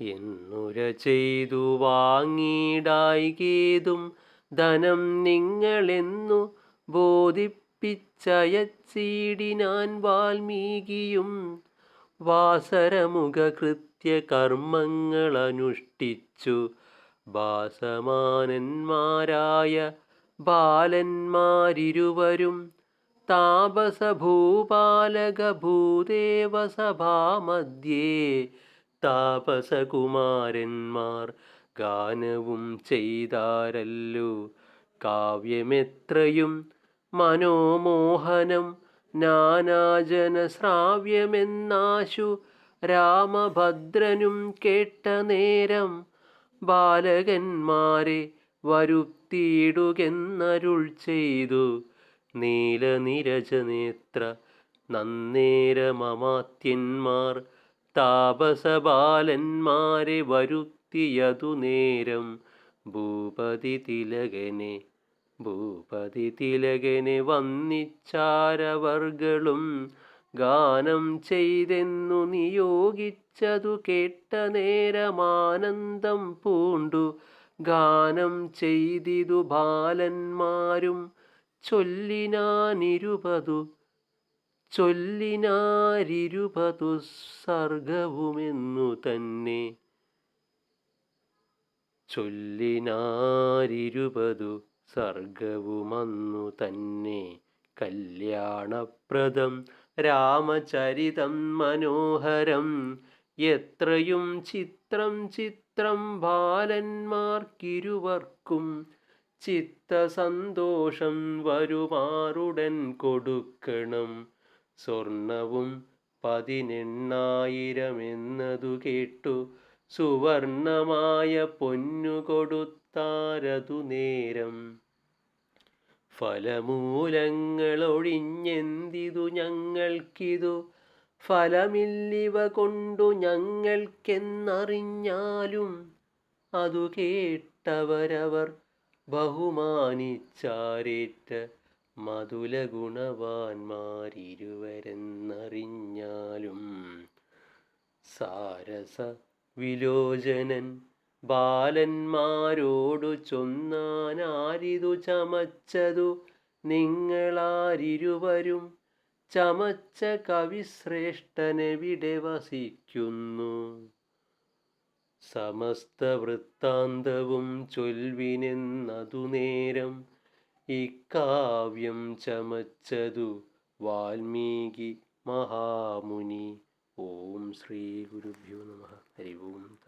എന്നുര ചെയ്തു വാങ്ങിയിടായികേതും ധനം നിങ്ങളെന്നു ബോധിപ്പിച്ചയച്ചീടിനാൻ വാൽമീകിയും വാസരമുഖ കൃത്യ കർമ്മങ്ങളനുഷ്ഠിച്ചു ഭാസമാനന്മാരായ ബാലന്മാരിരുവരും താപസഭൂപാലകഭൂദേവസഭാമധ്യേ താപസകുമാരന്മാർ ഗാനവും ചെയ്താരല്ലോ. കാവ്യമെത്രയും മനോമോഹനം നാനാജനശ്രാവ്യമെന്നാശു രാമഭദ്രനും കേട്ട നേരം ബാലകന്മാരെ വരുത്തിയിടുകെന്നരുൾ ചെയ്തു. നീലനിരജനേത്ര നന്നേരമമാത്യന്മാർ താപസബാലന്മാരെ വരുത്തിയതു നേരം ഭൂപതി തിലകനെ ഭൂപതി തിലകനെ വന്നിച്ചാരവർകളും ഗാനം ചെയ്തെന്നു നിയോഗിച്ചതു കേട്ട നേരമാനന്ദം പൂണ്ടു. ഗാനം ചെയ്തിതു ബാലന്മാരും ചൊല്ലിനാനിരുപതു. ചൊല്ലിനാരിരുപതു സർഗവുമെന്നു തന്നെ ചൊല്ലിനാരിരുപതു സർഗവുമന്നു തന്നെ കല്യാണപ്രദം രാമചരിതം മനോഹരം. എത്രയും ചിത്രം ചിത്രം ബാലന്മാർക്കിരുവർക്കും ചിത്തസന്തോഷം വരുമാറുടൻ കൊടുക്കണം. സ്വർണവും പതിനെണ്ണായിരമെന്നതു കേട്ടു. സുവർണമായ പൊന്നു കൊടുത്താരതു നേരം. ഫലമൂലങ്ങളൊഴിഞ്ഞെന്തിതു ഞങ്ങൾക്കിതു? ഫലമില്ലിവ കൊണ്ടു ഞങ്ങൾക്കെന്നറിഞ്ഞാലും അതു കേട്ടവരവർ ബഹുമാനിച്ചാരേറ്റ മധുല ഗുണവാന്മാരിരുവരെന്നറിഞ്ഞാലും സാരസ വിലോചനൻ ബാലന്മാരോടു ചൊന്നാനാരിതു ചമച്ചതു നിങ്ങളാരിരുവരും ചമച്ച കവിശ്രേഷ്ഠനെവിടെ വസിക്കുന്നു? സമസ്ത വൃത്താന്തവും ചൊൽവിനെന്നതു നേരം ഇക്കാവ്യം ചമച്ചതു വാൽമീകി മഹാമുനി. ഓം ശ്രീ ഗുരുഭ്യോ നമ. ഹരി ഓം